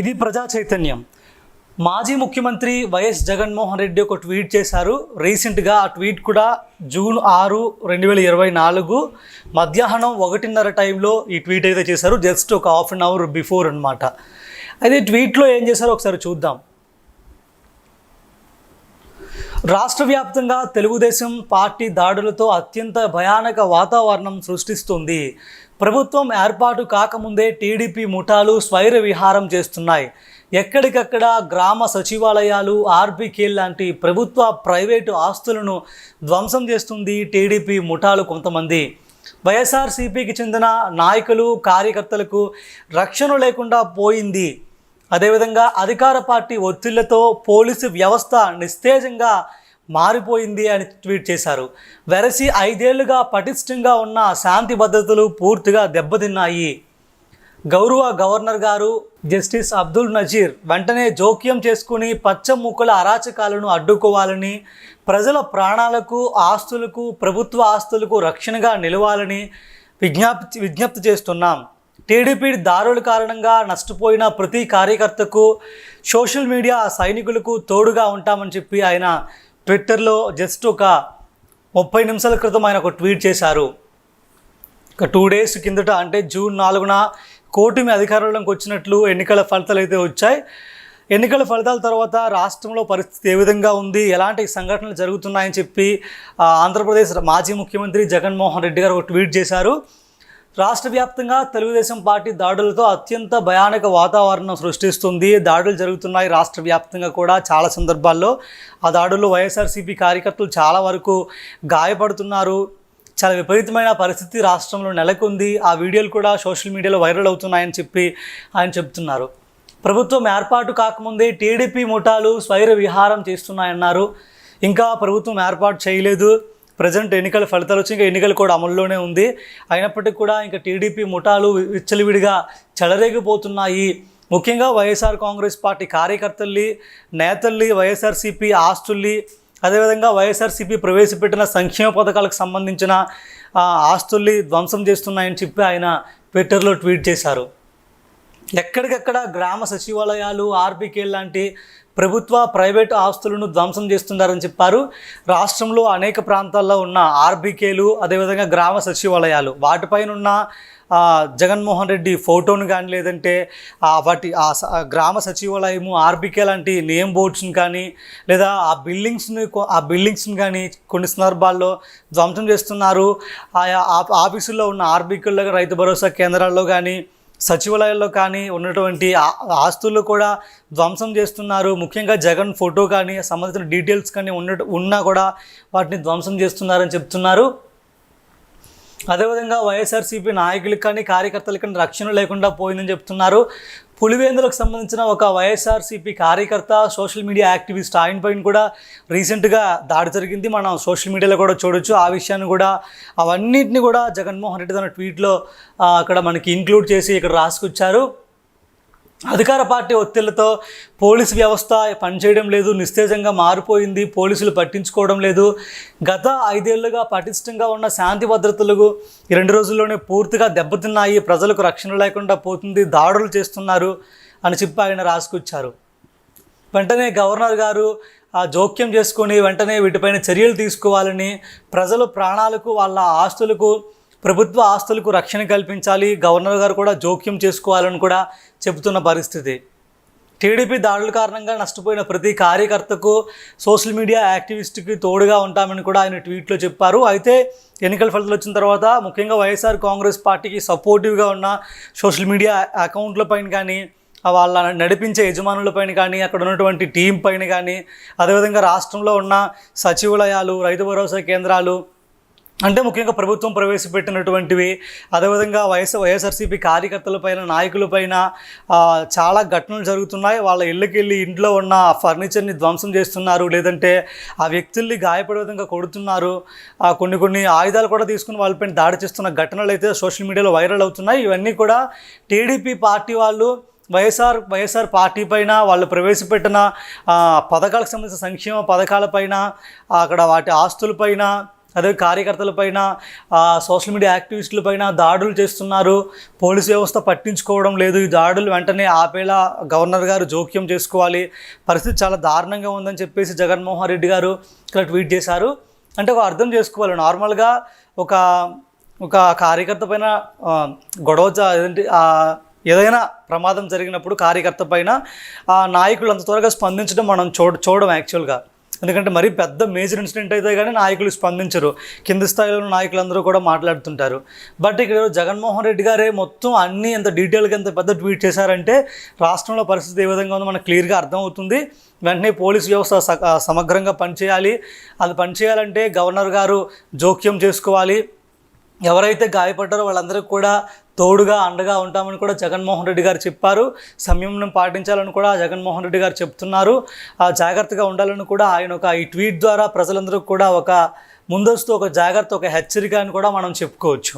ఇది ప్రజా చైతన్యం. మాజీ ముఖ్యమంత్రి వైఎస్ జగన్మోహన్ రెడ్డి ఒక ట్వీట్ చేశారు. రీసెంట్గా ఆ ట్వీట్ కూడా జూన్ ఆరు రెండు వేల ఇరవై నాలుగు మధ్యాహ్నం ఒకటిన్నర టైంలో ఈ ట్వీట్ అయితే చేశారు. జస్ట్ ఒక హాఫ్ అన్ అవర్ బిఫోర్ అనమాట అయితే ట్వీట్లో ఏం చేశారో ఒకసారి చూద్దాం. రాష్ట్ర వ్యాప్తంగా తెలుగుదేశం పార్టీ దాడులతో అత్యంత భయానక వాతావరణం సృష్టిస్తుంది. ప్రభుత్వం ఏర్పాటు కాకముందే టీడీపీ ముఠాలు స్వైర విహారం చేస్తున్నాయి. ఎక్కడికక్కడ గ్రామ సచివాలయాలు ఆర్బీకే లాంటి ప్రభుత్వ ప్రైవేటు ఆస్తులను ధ్వంసం చేస్తుంది టీడీపీ ముఠాలు కొంతమంది. వైఎస్ఆర్సీపీకి చెందిన నాయకులు కార్యకర్తలకు రక్షణ లేకుండా పోయింది. అదేవిధంగా అధికార పార్టీ ఒత్తిళ్ళతో పోలీసు వ్యవస్థ నిస్తేజంగా మారిపోయింది అని ట్వీట్ చేశారు. వెరసి ఐదేళ్ళుగా పటిష్టంగా ఉన్న శాంతి భద్రతలు పూర్తిగా దెబ్బతిన్నాయి. గౌరవ గవర్నర్ గారు జస్టిస్ అబ్దుల్ నజీర్ వెంటనే జోక్యం చేసుకుని పచ్చముక్కల అరాచకాలను అడ్డుకోవాలని ప్రజల ప్రాణాలకు ఆస్తులకు ప్రభుత్వ ఆస్తులకు రక్షణగా నిలవాలని విజ్ఞప్తి విజ్ఞప్తి చేస్తున్నాం. టీడీపీ దారుల కారణంగా నష్టపోయిన ప్రతి కార్యకర్తకు సోషల్ మీడియా సైనికులకు తోడుగా ఉంటామని చెప్పి ఆయన ట్విట్టర్లో జస్ట్ ఒక ముప్పై నిమిషాల క్రితం ఆయన ఒక ట్వీట్ చేశారు. ఒక టూ డేస్ కిందట అంటే జూన్ నాలుగున కూటమి అధికారంలోకి వచ్చినట్లు ఎన్నికల ఫలితాలు అయితే వచ్చాయి. ఎన్నికల ఫలితాల తర్వాత రాష్ట్రంలో పరిస్థితి ఏ విధంగా ఉంది? ఎలాంటి సంఘటనలు జరుగుతున్నాయని చెప్పి ఆంధ్రప్రదేశ్ మాజీ ముఖ్యమంత్రి జగన్మోహన్ రెడ్డి గారు ఒక ట్వీట్ చేశారు. రాష్ట్ర వ్యాప్తంగా తెలుగుదేశం పార్టీ దాడులతో అత్యంత భయానక వాతావరణం సృష్టిస్తుంది. దాడులు జరుగుతున్నాయి రాష్ట్ర వ్యాప్తంగా కూడా చాలా సందర్భాల్లో. ఆ దాడుల్లో వైఎస్ఆర్సీపీ కార్యకర్తలు చాలా వరకు గాయపడుతున్నారు. చాలా విపరీతమైన పరిస్థితి రాష్ట్రంలో నెలకొంది. ఆ వీడియోలు కూడా సోషల్ మీడియాలో వైరల్ అవుతున్నాయని చెప్పి ఆయన చెప్తున్నారు. ప్రభుత్వం ఏర్పాటు కాకముందే టీడీపీ ముఠాలు స్వైర విహారం చేస్తున్నాయన్నారు. ఇంకా ప్రభుత్వం ఏర్పాటు చేయలేదు. ప్రజెంట్ ఎన్నికల ఫలితాలు వచ్చి ఇంకా ఎన్నికలు కూడా అమల్లోనే ఉంది. అయినప్పటికీ కూడా ఇంకా టీడీపీ ముఠాలు విచ్చలవిడిగా చెలరేగిపోతున్నాయి. ముఖ్యంగా వైఎస్ఆర్ కాంగ్రెస్ పార్టీ కార్యకర్తల్ని నేతల్ని వైఎస్ఆర్సీపీ ఆస్తుల్ని అదేవిధంగా వైఎస్ఆర్సీపీ ప్రవేశపెట్టిన సంక్షేమ పథకాలకు సంబంధించిన ఆస్తుల్ని ధ్వంసం చేస్తున్నాయని చెప్పి ఆయన ట్విట్టర్లో ట్వీట్ చేశారు. ఎక్కడికక్కడ గ్రామ సచివాలయాలు ఆర్బీకే లాంటి ప్రభుత్వ ప్రైవేట్ ఆస్తులను ధ్వంసం చేస్తున్నారని చెప్పారు. రాష్ట్రంలో అనేక ప్రాంతాల్లో ఉన్న ఆర్బీకేలు అదేవిధంగా గ్రామ సచివాలయాలు. వాటిపైన ఉన్న జగన్మోహన్ రెడ్డి ఫోటోను కానీ లేదంటే వాటి ఆ స- గ్రామ సచివాలయము ఆర్బీకే లాంటి నేమ్ బోర్డ్స్ని కానీ లేదా ఆ బిల్డింగ్స్ని ఆ బిల్డింగ్స్ని కానీ కొన్ని సందర్భాల్లో ధ్వంసం చేస్తున్నారు. ఆయా ఆ- ఆఫీసుల్లో ఉన్న ఆర్బీకేల్లో రైతు భరోసా కేంద్రాల్లో కానీ సచివాలయాల్లో కానీ ఉన్నటువంటి ఆ- ఆస్తులు కూడా ధ్వంసం చేస్తున్నారు. ముఖ్యంగా జగన్ ఫోటో కానీ సంబంధించిన డీటెయిల్స్ కానీ ఉన్న ఉన్నా కూడా వాటిని ధ్వంసం చేస్తున్నారని చెప్తున్నారు. అదేవిధంగా వైఎస్ఆర్సీపీ నాయకులకు కానీ కార్యకర్తలకు కానీ రక్షణ లేకుండా పోయిందని చెప్తున్నారు. పులివేందులకు సంబంధించిన ఒక వైఎస్ఆర్సీపీ కార్యకర్త సోషల్ మీడియా యాక్టివిస్ట్ ఆయన పైన కూడా రీసెంట్గా దాడి జరిగింది. మనం సోషల్ మీడియాలో కూడా చూడొచ్చు. ఆ విషయాన్ని కూడా అవన్నిటిని కూడా జగన్మోహన్ రెడ్డి తన ట్వీట్లో అక్కడ మనకి ఇంక్లూడ్ చేసి ఇక్కడ రాసుకొచ్చారు. అధికార పార్టీ ఒత్తిళ్ళతో పోలీసు వ్యవస్థ పనిచేయడం లేదు నిస్తేజంగా మారిపోయింది పోలీసులు పట్టించుకోవడం లేదు. గత ఐదేళ్ళుగా పటిష్టంగా ఉన్న శాంతి భద్రతలకు ఈ రెండు రోజుల్లోనే పూర్తిగా దెబ్బతిన్నాయి. ప్రజలకు రక్షణ లేకుండా పోతుంది దాడులు చేస్తున్నారు అని చెప్పి ఆయన రాసుకొచ్చారు. వెంటనే గవర్నర్ గారు ఆ జోక్యం చేసుకొని వెంటనే వీటిపైన చర్యలు తీసుకోవాలని ప్రజలు ప్రాణాలకు వాళ్ళ ఆస్తులకు ప్రభుత్వ ఆస్తులకు రక్షణ కల్పించాలి గవర్నర్ గారు కూడా జోక్యం చేసుకోవాలని కూడా చెబుతున్న పరిస్థితి. టీడీపీ దాడుల కారణంగా నష్టపోయిన ప్రతి కార్యకర్తకు సోషల్ మీడియా యాక్టివిస్ట్కి తోడుగా ఉంటామని కూడా ఆయన ట్వీట్లో చెప్పారు. అయితే ఎన్నికల ఫలితాలు వచ్చిన తర్వాత ముఖ్యంగా వైఎస్ఆర్ కాంగ్రెస్ పార్టీకి సపోర్టివ్గా ఉన్న సోషల్ మీడియా అకౌంట్లపైన కానీ వాళ్ళ నడిపించే యజమానులపైన కానీ అక్కడ ఉన్నటువంటి టీం పైన కానీ అదేవిధంగా రాష్ట్రంలో ఉన్న సచివాలయాలు రైతు భరోసా కేంద్రాలు అంటే ముఖ్యంగా ప్రభుత్వం ప్రవేశపెట్టినటువంటివి అదేవిధంగా వైఎస్ వైఎస్ఆర్సీపీ కార్యకర్తలపైన నాయకులపైన చాలా ఘటనలు జరుగుతున్నాయి. వాళ్ళ ఇళ్ళకి వెళ్ళి ఇంట్లో ఉన్న ఫర్నిచర్ని ధ్వంసం చేస్తున్నారు. లేదంటే ఆ వ్యక్తుల్ని గాయపడే విధంగా కొడుతున్నారు. కొన్ని కొన్ని ఆయుధాలు కూడా తీసుకుని వాళ్ళపైన దాడి చేస్తున్న ఘటనలు అయితే సోషల్ మీడియాలో వైరల్ అవుతున్నాయి. ఇవన్నీ కూడా టీడీపీ పార్టీ వాళ్ళు వైఎస్ఆర్ వైఎస్ఆర్ పార్టీ పైన వాళ్ళు ప్రవేశపెట్టిన పథకాలకు సంబంధించిన సంక్షేమ పథకాలపైన అక్కడ వాటి ఆస్తులపైన అదే కార్యకర్తల పైన సోషల్ మీడియా యాక్టివిస్టుల పైన దాడులు చేస్తున్నారు. పోలీస్ వ్యవస్థ పట్టించుకోవడం లేదు. ఈ దాడులు వెంటనే ఆపేలా గవర్నర్ గారు జోక్యం చేసుకోవాలి. పరిస్థితి చాలా దారుణంగా ఉందని చెప్పేసి జగన్మోహన్ రెడ్డి గారు ఇక్కడ ట్వీట్ చేశారు. అంటే ఒక అర్థం చేసుకోవాలి. నార్మల్గా ఒక ఒక కార్యకర్త పైన గొడవ ఏదంటే ఏదైనా ప్రమాదం జరిగినప్పుడు కార్యకర్త పైన ఆ నాయకులు అంత త్వరగా స్పందించడం మనం చూడ చూడడం యాక్చువల్గా. ఎందుకంటే మరీ పెద్ద మేజర్ ఇన్సిడెంట్ అయితే కానీ నాయకులు స్పందించరు. కింది స్థాయిలో ఉన్న నాయకులందరూ కూడా మాట్లాడుతుంటారు. బట్ ఇక్కడ జగన్మోహన్ రెడ్డి గారే మొత్తం అన్నీ ఎంత డీటెయిల్గా ఎంత పెద్ద ట్వీట్ చేశారంటే రాష్ట్రంలో పరిస్థితి ఏ విధంగా ఉందో మనకు క్లియర్గా అర్థమవుతుంది. వెంటనే పోలీస్ వ్యవస్థ స- సమగ్రంగా పనిచేయాలి. అది పనిచేయాలంటే గవర్నర్ గారు జోక్యం చేసుకోవాలి. ఎవరైతే గాయపడ్డారో వాళ్ళందరికీ కూడా తోడుగా అండగా ఉంటామని కూడా జగన్మోహన్ రెడ్డి గారు చెప్పారు. సంయమనం పాటించాలని కూడా జగన్మోహన్ రెడ్డి గారు చెప్తున్నారు. ఆ జాగ్రత్తగా ఉండాలని కూడా ఆయన ఒక ఈ ట్వీట్ ద్వారా ప్రజలందరికీ కూడా ఒక ముందస్తు ఒక జాగ్రత్త ఒక హెచ్చరిక అని కూడా మనం చెప్పుకోవచ్చు.